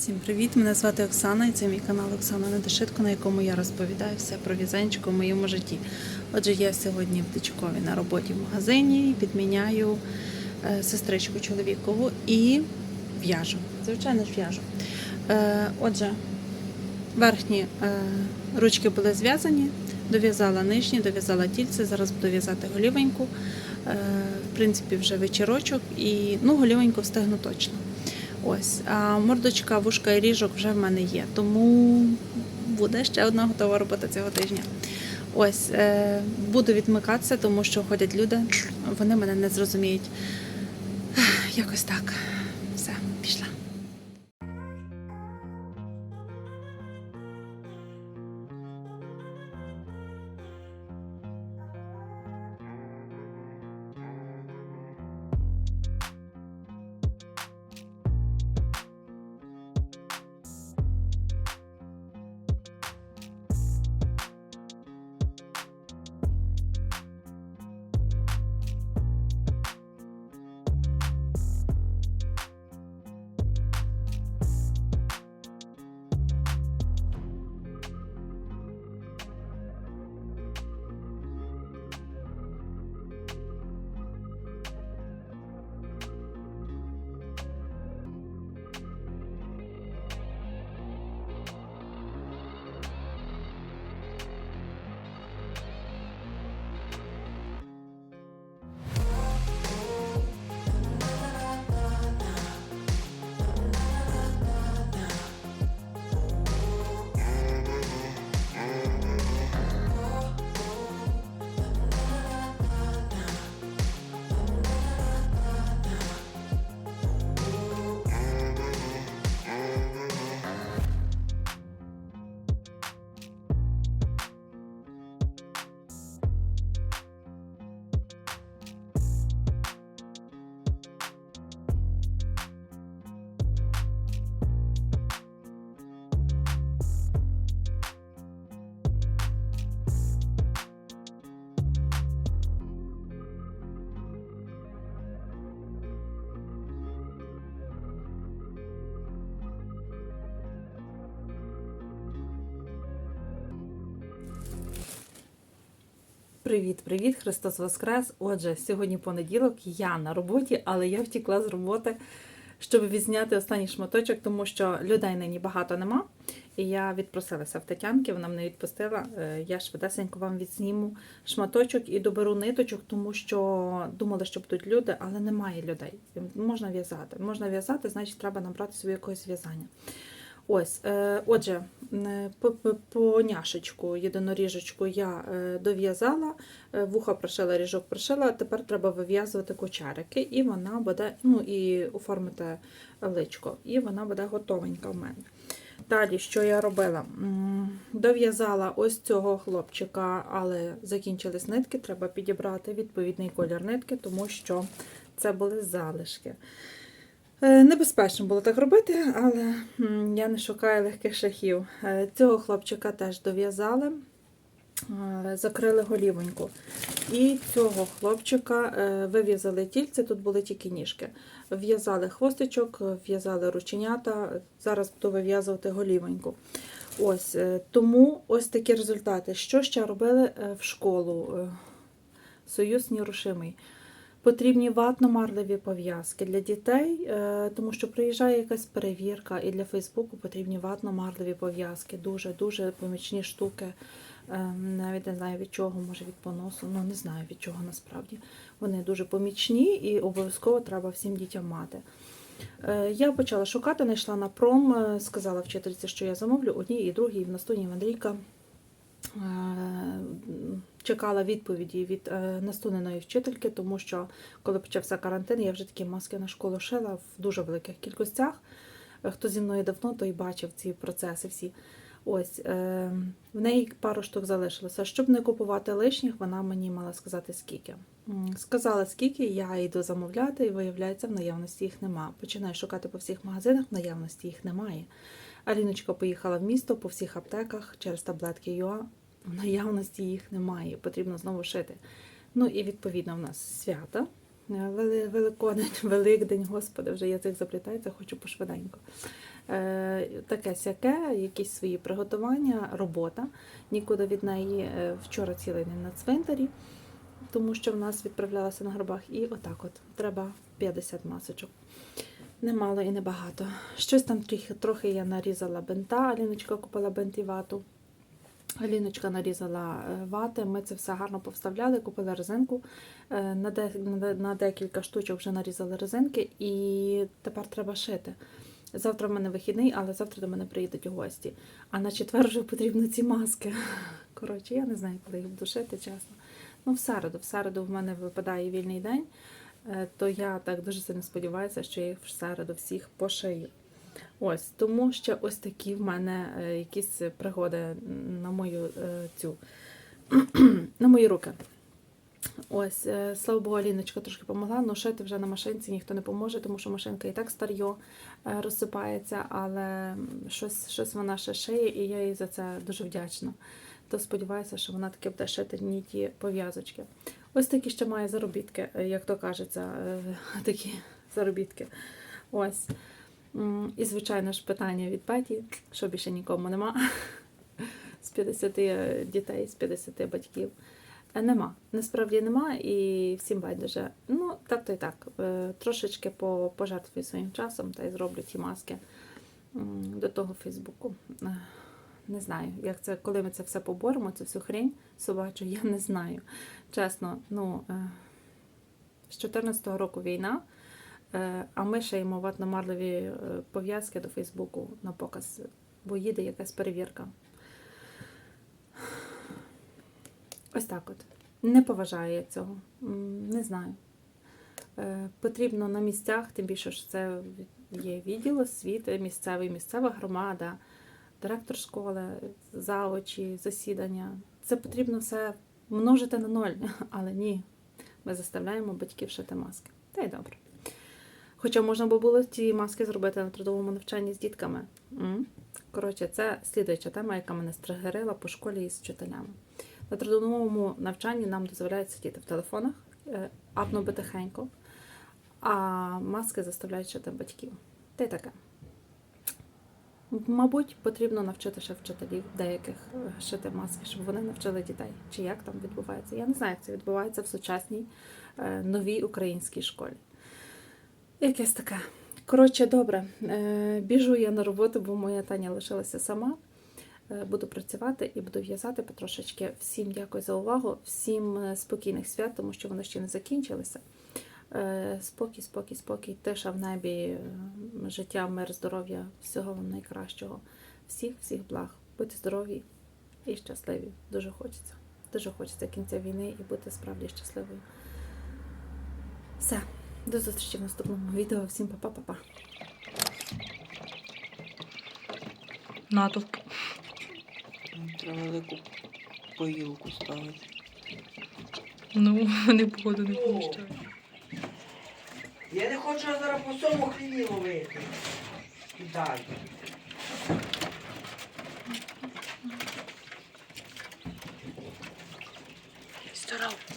Всім привіт! Мене звати Оксана і це мій канал Оксана Недошитко, на якому я розповідаю все про в'язанчику в моєму житті. Отже, я сьогодні в Дичкові на роботі в магазині, підміняю е, сестричку чоловікову і в'яжу. Звичайно ж в'яжу. Е, Отже, верхні е, ручки були зв'язані, дов'язала нижні, дов'язала тільце, зараз буду в'язати голівеньку. В принципі, вже вечірочок і ну, голівеньку встигну точно. Ось, а мордочка, вушка і ріжок вже в мене є, тому буде ще одна готова робота цього тижня. Ось, е, буду відмикатися, тому що ходять люди, вони мене не зрозуміють. Якось так. Все, пішла. Привіт, привіт, Христос Воскрес! Отже, сьогодні понеділок, я на роботі, але я втікла з роботи, щоб відзняти останній шматочок, тому що людей нині багато нема. І я відпросилася в Тетянки, вона мене відпустила. Е, Я швидесенько вам відсніму шматочок і доберу ниточок, тому що думали, що будуть люди, але немає людей. Можна в'язати. Можна в'язати, значить, треба набрати собі якогось в'язання. Ось, е, отже, поняшечку, єдиноріжечку я е, дов'язала, е, вуха прошила, ріжок прошила, тепер треба вив'язувати кучерики, і вона буде, ну і оформити личко, і вона буде готовенька в мене. Далі, що я робила? Дов'язала ось цього хлопчика, але закінчились нитки, треба підібрати відповідний колір нитки, тому що це були залишки. Е, Небезпечно було так робити, але я не шукаю легких шляхів. Е, Цього хлопчика теж дов'язали, закрили голівоньку. І цього хлопчика е, вив'язали тільце, тут були тільки ніжки. В'язали хвостичок, в'язали рученята. Зараз буду вив'язувати голівоньку. Ось, тому ось такі результати. Що ще робили в школу? Союз нерушимий. Потрібні ватно-марливі пов'язки для дітей, е, тому що приїжджає якась перевірка, і для Фейсбуку потрібні ватно-марливі пов'язки. Дуже дуже помічні штуки. Е, Навіть не знаю від чого, може від поносу. Ну не знаю від чого насправді. Вони дуже помічні і обов'язково треба всім дітям мати. Е, Я почала шукати, знайшла на пром, сказала вчительці, що я замовлю одній і другій, в наступній Андрійка. Е, Чекала відповіді від е, настуненої вчительки, тому що коли почався карантин, я вже такі маски на школу шила в дуже великих кількостях. Е, Хто зі мною давно, той бачив ці процеси всі. Ось в неї пару штук залишилося. Щоб не купувати лишніх, вона мені мала сказати скільки. Сказала скільки, я йду замовляти, і виявляється, в наявності їх нема. Починаю шукати по всіх магазинах, в наявності їх немає. Аліночка поїхала в місто по всіх аптеках через таблетки ЮА. В наявності їх немає, потрібно знову шити. Ну і відповідно в нас свята. Е, Великодень, Великдень, Господи, вже язик заплітається, хочу пошвиденько. Е, таке сяке, якісь свої приготування, робота. Нікуди від неї е, вчора цілий день на цвинтарі, тому що в нас відправлялася на гробах. І отак от треба 50 масочок. Немало і небагато. Щось там трохи, трохи я нарізала бинта, Аліночка купила бинт Аліночка нарізала е, вати, ми це все гарно повставляли, купили резинку. Е, На, де, на, декілька штучок вже нарізали резинки, і тепер треба шити. Завтра в мене вихідний, але завтра до мене приїдуть гості. А на четвер вже потрібно ці маски. Коротше, я не знаю, коли їх буду шити, чесно. Ну, в середу, в середу в мене випадає вільний день, е, то я так дуже сильно сподіваюся, що я їх в середу всіх пошию. Ось, тому що ось такі в мене е, якісь пригоди на мою е, цю на мої руки. Ось, е, слава Богу, Аліночка трошки допомогла, але шити вже на машинці ніхто не поможе, тому що машинка і так старьо розсипається, але щось, щось вона ще шиє, і я їй за це дуже вдячна. То сподіваюся, що вона таки буде шити мені ті пов'язочки. Ось такі ще має заробітки, як то кажеться, такі заробітки. Ось. І, звичайно ж, питання від Петі, що більше нікому нема. З 50 дітей, з 50 батьків. Е, Нема. Насправді нема, і всім байдуже. Ну, так то й так. Е, Трошечки по- пожертвую своїм часом та й зроблю ті маски до того Фейсбуку. Е, Не знаю, як це, коли ми це все поборемо, цю всю хрень собачу, я не знаю. Чесно, ну е, з 14-го року війна. Е, А ми шиємо ватно-марлеві е, пов'язки до Фейсбуку на показ, бо їде якась перевірка. Ось так от. Не поважаю я цього. Не знаю. Е, Потрібно на місцях, тим більше що це є відділ освіти, місцевий, місцева громада, директор школи, заочі, засідання. Це потрібно все множити на ноль, але ні. Ми заставляємо батьків шити маски. Та й добре. Хоча можна би було ці маски зробити на трудовому навчанні з дітками. Коротше, це слідуюча тема, яка мене стригерила по школі із вчителями. На трудовому навчанні нам дозволяють сидіти в телефонах, е, тихенько, а маски заставляють шити батьків. Та й таке. Мабуть, потрібно навчити ще вчителів деяких е, шити маски, щоб вони навчили дітей. Чи як там відбувається? Я не знаю, як це відбувається в сучасній е, новій українській школі. Якесь таке. Коротше, добре. Е, Біжу я на роботу, бо моя Таня лишилася сама. Е, Буду працювати і буду в'язати потрошечки. Всім дякую за увагу, всім е, спокійних свят, тому що вони ще не закінчилися. Спокій, спокій, спокій, тиша в небі, життя, мир, здоров'я, всього вам найкращого. Всіх, всіх благ. Будьте здорові і щасливі. Дуже хочеться. Дуже хочеться кінця війни і бути справді щасливою. Все, до зустрічі в наступному відео. Всім па-па-па-па. Натовп. Треба велику поїлку ставити. Ну, вони погоду не поміщають. Я не хочу зараз по цьому хліві ловити. Кидай. Старав.